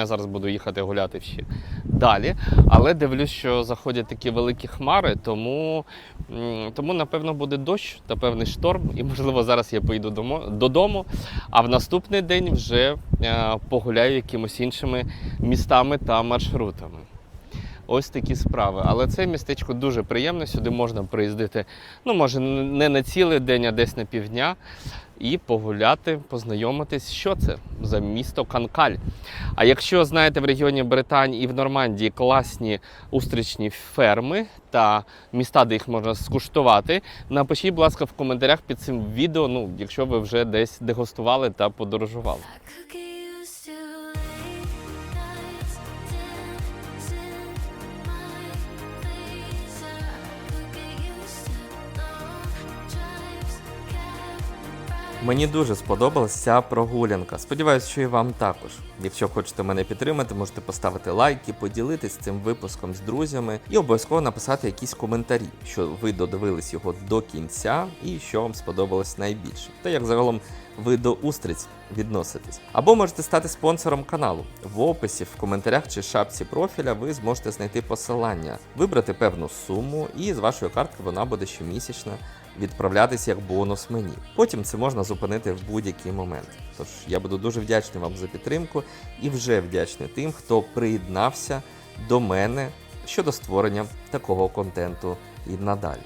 знаю, зараз буду їхати гуляти ще далі. Але дивлюсь, що заходять такі великі хмари, тому, тому напевно буде дощ та певний шторм. І можливо зараз я поїду додому. А в наступний день вже е, погуляю якимось іншими містами та маршрутами. Ось такі справи. Але це містечко дуже приємне. Сюди можна приїздити, ну може не на цілий день, а десь на півдня, і погуляти, познайомитись, що це за місто Канкаль. А якщо знаєте в регіоні Британії і в Нормандії класні устричні ферми та міста, де їх можна скуштувати, напишіть, будь ласка, в коментарях під цим відео, ну, якщо ви вже десь дегустували та подорожували. Мені дуже сподобалась ця прогулянка. Сподіваюсь, що і вам також. Якщо хочете мене підтримати, можете поставити лайки, поділитись цим випуском з друзями і обов'язково написати якісь коментарі, що ви додивились його до кінця і що вам сподобалось найбільше. Та як загалом ви до устриць відноситесь. Або можете стати спонсором каналу. В описі, в коментарях чи шапці профіля ви зможете знайти посилання, вибрати певну суму, і з вашої картки вона буде щомісячна відправлятись як бонус мені. Потім це можна зупинити в будь-який момент. Тож я буду дуже вдячний вам за підтримку і вже вдячний тим, хто приєднався до мене щодо створення такого контенту і надалі.